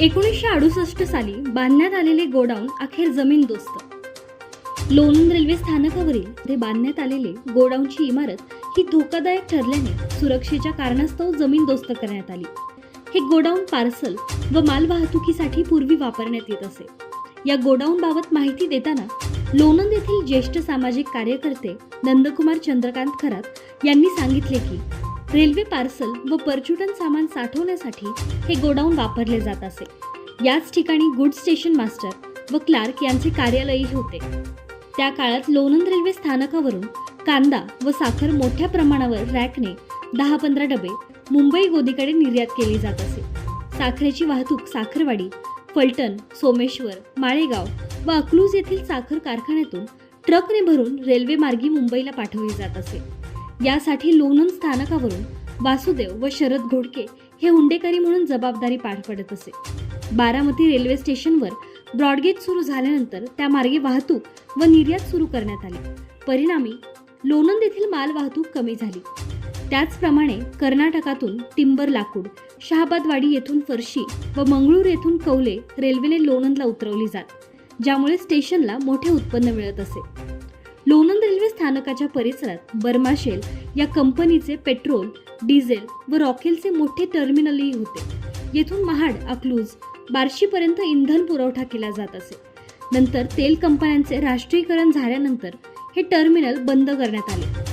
एकोणीसशे अडुसष्ट साली बांधण्यात आलेले गोडाऊन अखेर जमीनदोस्त लोणंद रेल्वे स्थानकावरील ते बांधण्यात आलेले गोडाऊनची इमारत ही धोकादायक ठरल्याने सुरक्षेच्या कारणास्तव जमीनदोस्त करण्यात आली. हे गोडाऊन पार्सल व मालवाहतुकीसाठी पूर्वी वापरण्यात येत असे. या गोडाऊन बाबत माहिती देताना लोणंद येथील ज्येष्ठ सामाजिक कार्यकर्ते नंदकुमार चंद्रकांत खरात यांनी सांगितले की रेल्वे पार्सल व परचुटन सामान साठवण्यासाठी हे गोडाऊन वापरले जात असे. याच ठिकाणी गुड स्टेशन मास्टर व क्लार्क यांचे कार्यालयही होते. त्या काळात लोणंद रेल्वे स्थानकावरून कांदा व साखर मोठ्या प्रमाणावर रॅकने दहा पंधरा डबे मुंबई गोदीकडे निर्यात केली जात असे. साखरेची वाहतूक साखरवाडी फलटण सोमेश्वर माळेगाव व अकलूज येथील साखर कारखान्यातून ट्रकने भरून रेल्वेमार्गी मुंबईला पाठवली जात असे. यासाठी लोणंद स्थानकावरून वासुदेव व शरद घोडके हे हुंडेकरी म्हणून जबाबदारी पार पडत असे. बारामती रेल्वे स्टेशनवर ब्रॉडगेज सुरू झाल्यानंतर त्या मार्गे वाहतूक व निर्यात सुरू करण्यात आली. परिणामी लोणंद येथील माल वाहतूक कमी झाली. त्याचप्रमाणे कर्नाटकातून टिंबर लाकूड शहाबादवाडी येथून फरशी व मंगळूर येथून कौले रेल्वेने लोणंदला उतरवली जात ज्यामुळे स्टेशनला मोठे उत्पन्न मिळत असे. लोणंद रेल्वे स्थानकाच्या परिसरात बर्माशेल या कंपनीचे पेट्रोल डिझेल व रॉकेलचे मोठे टर्मिनलही होते. येथून महाड अकलूज बार्शीपर्यंत इंधन पुरवठा केला जात असे. नंतर तेल कंपन्यांचे राष्ट्रीयकरण झाल्यानंतर हे टर्मिनल बंद करण्यात आले.